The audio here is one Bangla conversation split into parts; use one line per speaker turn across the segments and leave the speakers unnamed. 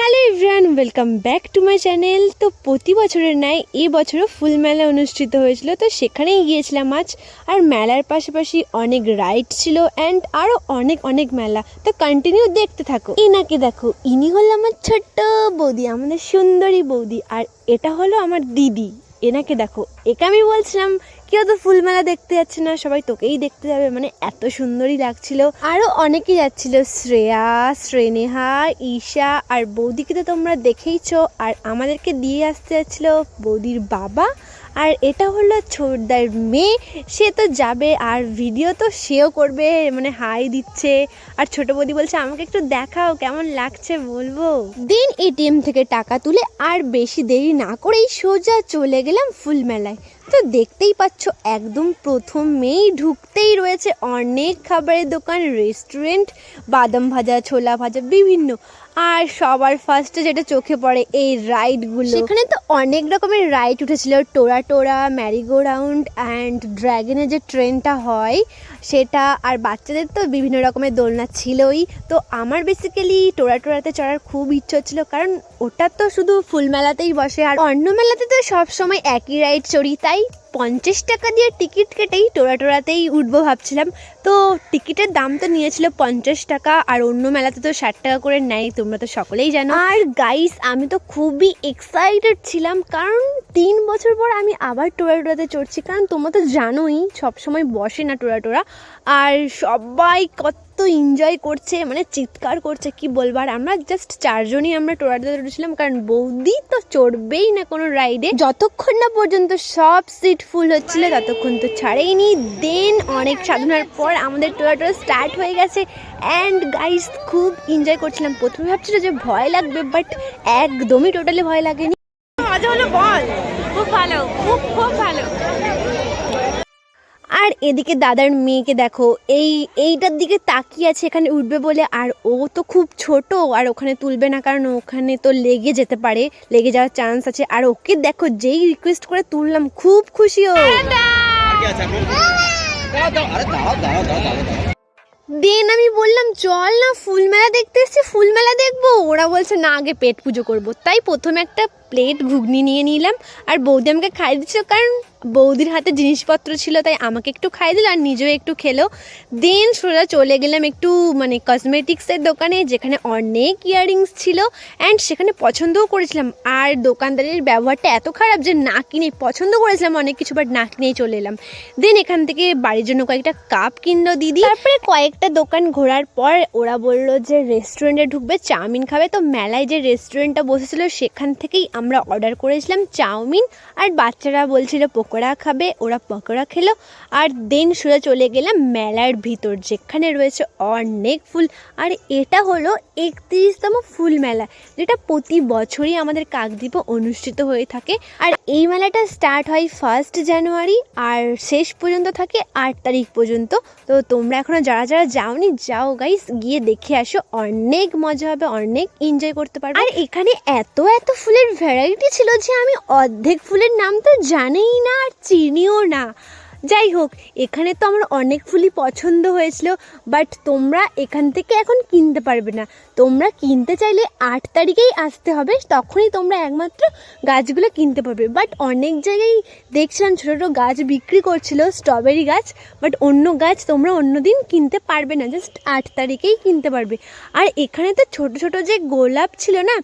Hello everyone welcome back to my channel তো প্রতি বছরের ন্যায় এই বছরও ফুল মেলা অনুষ্ঠিত হয়েছিল। তো সেখানেই গিয়েছিলাম আজ। আর মেলার পাশাপাশি অনেক রাইড ছিল অ্যান্ড আরও অনেক অনেক মেলা। তো কন্টিনিউ দেখতে থাকো। ইনাকে দেখো। ইনি হলো আমার ছোট্ট বৌদি, আমাদের সুন্দরী বৌদি। আর এটা হলো আমার দিদি। এনাকে দেখো, একে আমি বলছিলাম কেউ তো ফুলমেলা দেখতে যাচ্ছে না? সবাই তোকেই দেখতে যাবে। মানে এত সুন্দরই লাগছিল। আরও অনেকেই যাচ্ছিল, শ্রেয়া, শ্রেনেহা, ঈশা, আর বৌদিকে তো তোমরা দেখেইছো, আর আমাদেরকে দিয়ে আসতে যাচ্ছিল বৌদির বাবা আর এটা হলো ছোটদার মেয়ে, সে তো যাবে আর ভিডিও তো সেও করবে মানে হাই দিচ্ছে। আর ছোট বৌদি বলছে, আমাকে একটু দেখাও, কেমন লাগছে বলব? দিন এটিএম থেকে টাকা তুলে আর বেশি দেরি না করেই সোজা চলে গেলাম ফুল মেলায় তো দেখতেই পাচ্ছ, একদম প্রথমেই ঢুকতেই রয়েছে অনেক খাবারের দোকান রেস্টুরেন্ট বাদাম ভাজা, ছোলা ভাজা, বিভিন্ন। আর সবার ফার্স্টে যেটা চোখে পড়ে এই রাইডগুলো সেখানে তো অনেক রকমের রাইড উঠেছিল, টোরা টোরা ম্যারিগো রাউন্ড অ্যান্ড ড্র্যাগনের যে ট্রেনটা হয় সেটা আর বাচ্চাদের তো বিভিন্ন রকমের দোলনা ছিলই। তো আমার বেসিক্যালি টোরা টোরাতে চড়ার খুব ইচ্ছে ছিল, কারণ ওটা তো শুধু ফুল মেলাতেই বসে আর অন্য মেলাতে তো সবসময় একই রাইড চড়ি, তাই পঞ্চাশ টাকা দিয়ে টিকিট কেটেই টোরা টোরাতেই উঠবো ভাবছিলাম। তো টিকিটের দাম তো নিয়েছিল পঞ্চাশ টাকা, আর অন্য মেলাতে তো ষাট টাকা করে নেয়, তোমরা তো সকলেই জানো। আর গাইস আমি তো খুবই এক্সাইটেড ছিলাম, কারণ তিন বছর পর আমি আবার টোরা টোরাতে চড়ছি। কারণ তোমরা তো জানোই, সবসময় বসে না টোরা টোরা আর সবাই কত এনজয় করছে মানে চিৎকার করছে কি বলব? আর আমরা জাস্ট চারজনই আমরা টোরাতে উঠেছিলাম কারণ বৌদি তো চড়বেই না কোনো রাইডে যতক্ষণ না পর্যন্ত সব সিট ফুল হচ্ছিল ততক্ষণ তো ছাড়েইনি। দেন অনেক সাধনার পর আমাদের টোরা টোরা স্টার্ট হয়ে গেছে। অ্যান্ড গাইস খুব এনজয় করছিলাম। প্রথমে ভাবছিল যে ভয় লাগবে বাট একদমই টোটালি ভয় লাগেনি।
মজা হলো বল। খুব ভালো খুব খুব ভালো।
আর এদিকে দাদার মেয়েকে দেখো, এই, এইটার দিকে তাকিয়ে আছে, এখানে উঠবে বলে। আর ও তো খুব ছোট, আর ওখানে তুলবে না, কারণ ওখানে তো লেগে যেতে পারে, লেগে যাওয়ার চান্স আছে। আর ওকে দেখো, যেই রিকোয়েস্ট করে তুললাম, খুব খুশি ও। দেন আমি বললাম, চল না, ফুল মেলা দেখতে এসছি, ফুল মেলা দেখব। ওরা বলছে, না, আগে পেট পুজো করব। তাই প্রথমে একটা প্লেট ঘুগনি নিয়ে নিলাম, আর বৌদি আমাকে খাই দিচ্ছিল কারণ বৌদির হাতে জিনিসপত্র ছিল, তাই আমাকে একটু খাই দিল আর নিজেও একটু খেলো। দেন সোজা চলে গেলাম একটু মানে কসমেটিক্সের দোকানে, যেখানে অনেক ইয়াররিংস ছিল অ্যান্ড সেখানে পছন্দও করেছিলাম। আর দোকানদারের ব্যবহারটা এত খারাপ যে না কিনে পছন্দ করেছিলাম অনেক কিছু বাট না কিনেই চলে এলাম। দেন এখান থেকে বাড়ির জন্য কয়েকটা কাপ কিনলো দিদি। তারপরে কয়েকটা দোকান ঘোরার পর ওরা বলল যে রেস্টুরেন্টে ঢুকবে, চাউমিন খাবে। তো মেলায় যে রেস্টুরেন্টটা বসেছিল, সেখান থেকেই আমরা অর্ডার করেছিলাম চাউমিন। আর বাচ্চারা বলছিল পকোড়া খাবে, ওরা পকোড়া খেলো। আর দেন সোজা চলে গেলাম মেলার ভিতর, যেখানে রয়েছে অনেক ফুল। আর এটা হলো একত্রিশতম ফুল মেলা, যেটা প্রতি বছরই আমাদের কাকদ্বীপে অনুষ্ঠিত হয়ে থাকে। আর এই মেলাটা স্টার্ট হয় ফার্স্ট জানুয়ারি আর শেষ পর্যন্ত থাকে আট তারিখ পর্যন্ত। তো তোমরা এখনও যারা যারা যাওনি, যাও গাইস গিয়ে দেখে আসো। অনেক মজা হবে, অনেক এনজয় করতে পারবে। আর এখানে এত এত ফুলের ভ্যারাইটি ছিল যে আমি অর্ধেক ফুলের নাম তো জানিই না। আর চিনিও না। যাই হোক, এখানে তো আমার অনেক ফুলই পছন্দ হয়েছিল বাট তোমরা এখান থেকে এখন কিনতে পারবে না। তোমরা কিনতে চাইলে আট তারিখেই আসতে হবে, তখনই তোমরা একমাত্র গাছগুলো কিনতে পারবে। বাট অনেক জায়গায় দেখছিলাম ছোটো ছোটো গাছ বিক্রি করছিল স্ট্রবেরি গাছ বাট অন্য গাছ তোমরা অন্য দিন কিনতে পারবে না জাস্ট আট তারিখেই কিনতে পারবে। আর এখানে তো ছোট ছোট যে গোলাপ ছিল না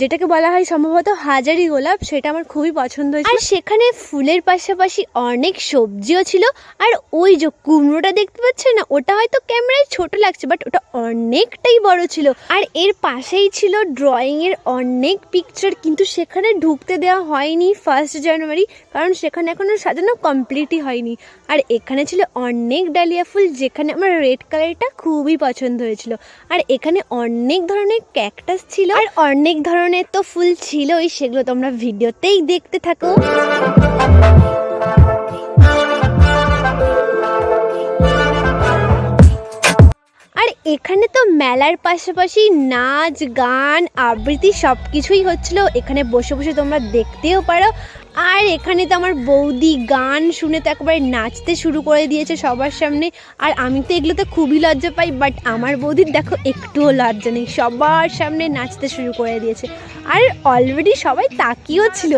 যেটাকে বলা হয় সম্ভবত হাজারি গোলাপ, সেটা আমার খুবই পছন্দ হয়েছে আর সেখানে ফুলের পাশাপাশি অনেক সবজিও ছিল, আর ওই যে কুমড়োটা দেখতে পাচ্ছেন না, ওটা হয়তো ক্যামেরায় ছোট লাগছে বাট ওটা অনেকটাই বড় ছিল। আর এর পাশেই ছিল ড্রয়িং এর অনেক পিকচার কিন্তু সেখানে ঢুকতে দেওয়া হয়নি ফার্স্ট জানুয়ারি কারণ সেখানে এখনও সাজানো কমপ্লিটই হয়নি। আর এখানে ছিল অনেক ডালিয়া ফুল, যেখানে আমার রেড কালারটা খুবই পছন্দ হয়েছিল। আর এখানে অনেক ধরনের ক্যাকটাস ছিল। আর অনেক ধরনের তো ফুল ছিলই, সেগুলো তোমরা ভিডিওতেই দেখতে থাকো। এখানে তো মেলার পাশাপাশি নাচ, গান, আবৃত্তি সব কিছুই হচ্ছিল। এখানে বসে বসে তোমরা দেখতেও পারো। আর এখানে তো আমার বৌদি গান শুনে তো একেবারে নাচতে শুরু করে দিয়েছে সবার সামনে। আর আমি তো এগুলোতে খুবই লজ্জা পাই বাট আমার বৌদির দেখো একটুও লজ্জা নেই। সবার সামনে নাচতে শুরু করে দিয়েছে। আর অলরেডি সবাই তাকিয়েও ছিল।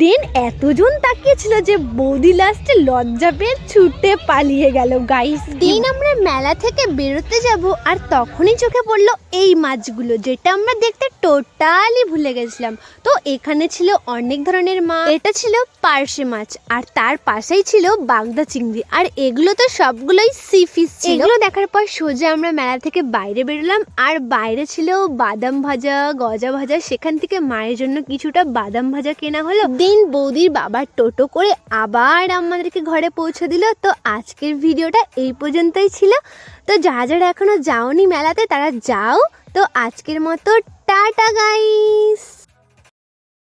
দেন এতজন তাকিয়েছিল যে বৌদি লাস্টে লজ্জা পেয়ে ছুটে পালিয়ে গেল। গাইস দিন আমরা মেলা থেকে বেরোতে যাব আর তখনই চোখে পড়ল এই মাছগুলো যেটা আমরা দেখতে টোটালি ভুলে গেছিলাম। তো এখানে ছিল অনেক ধরনের মাছ। এটা ছিল পার্শে মাছ আর তার পাশেই ছিল বাগদা চিংড়ি। আর এগুলো তো সবগুলোই সি ফিশ ছিল। এগুলো দেখার পর সোজা আমরা মেলা থেকে বাইরে বেরোলাম আর বাইরে ছিল বাদাম ভাজা গজা ভাজা। সেখান থেকে মায়ের জন্য কিছুটা বাদাম ভাজা কেনা হলো। দিন বৌদির বাবার টোটো করে আবার আমাদেরকে ঘরে পৌঁছে দিল। তো আজকের ভিডিওটা এই পর্যন্তই ছিল। তো যারা যারা এখনও যাওনি মেলাতে তারা যাও। তো আজকের মতো টাটা গাইস